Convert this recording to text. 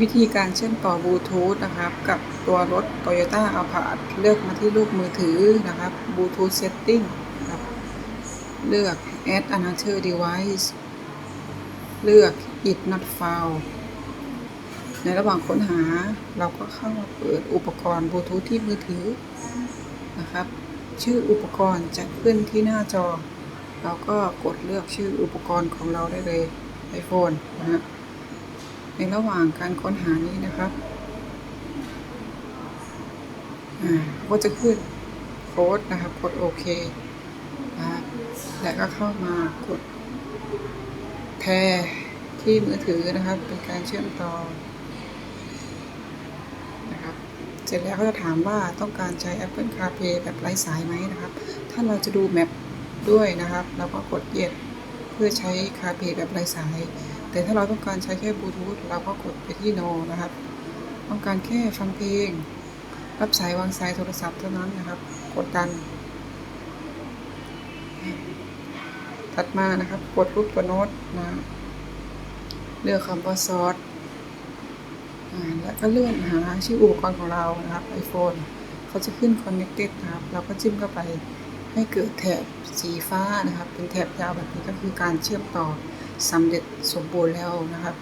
วิธีการเชื่อมต่อบลูทูธนะครับ กับตัวรถ Toyota a l p a r d เลือกมาที่รูปมือถือนะครับ Bluetooth Setting นะครับเลือก Add another device เลือก it not found ในระหว่างค้นหาเราก็เข้ามาเปิดอุปกรณ์บลูทูธที่มือถือนะครับ ชื่ออุปกรณ์จะขึ้นที่หน้าจอ เราก็กดเลือกชื่ออุปกรณ์ของเราได้เลย iPhone นะฮะ ในระหว่างการค้นหานี้นะครับอ่าก็จะขึ้นโค้ดนะครับ กดโอเคนะครับแล้วก็เข้ามากดแพรที่มือถือนะครับ เป็นการเชื่อมต่อนะครับเสร็จแล้วก็จะถามว่าต้องการใช้ Apple CarPlay แบบไร้สายไหมนะครับ ถ้าเราจะดูแมปด้วยนะครับ เราก็กด yes เพื่อใช้ CarPlay แบบไร้สาย แต่ถ้าเราต้องการใช้แค่บลูทูธเราก็กดไปที่ no นะครับ ต้องการแค่ฟังเพลง รับสายวางสายโทรศัพท์เท่านั้นนะครับ กดดัน ถัดมานะครับ กดรูปตัวโน้ตนะ เลือกคำว่าซอสแล้วก็เลื่อนหาชื่ออุปกรณ์ของเรานะครับ iPhone เขาจะขึ้น connected นะครับ เราก็จิ้มเข้าไป ให้เกิดแถบสีฟ้านะครับ เป็นแถบยาวแบบนี้ก็คือการเชื่อมต่อสำเร็จสมบูรณ์แล้วนะครับ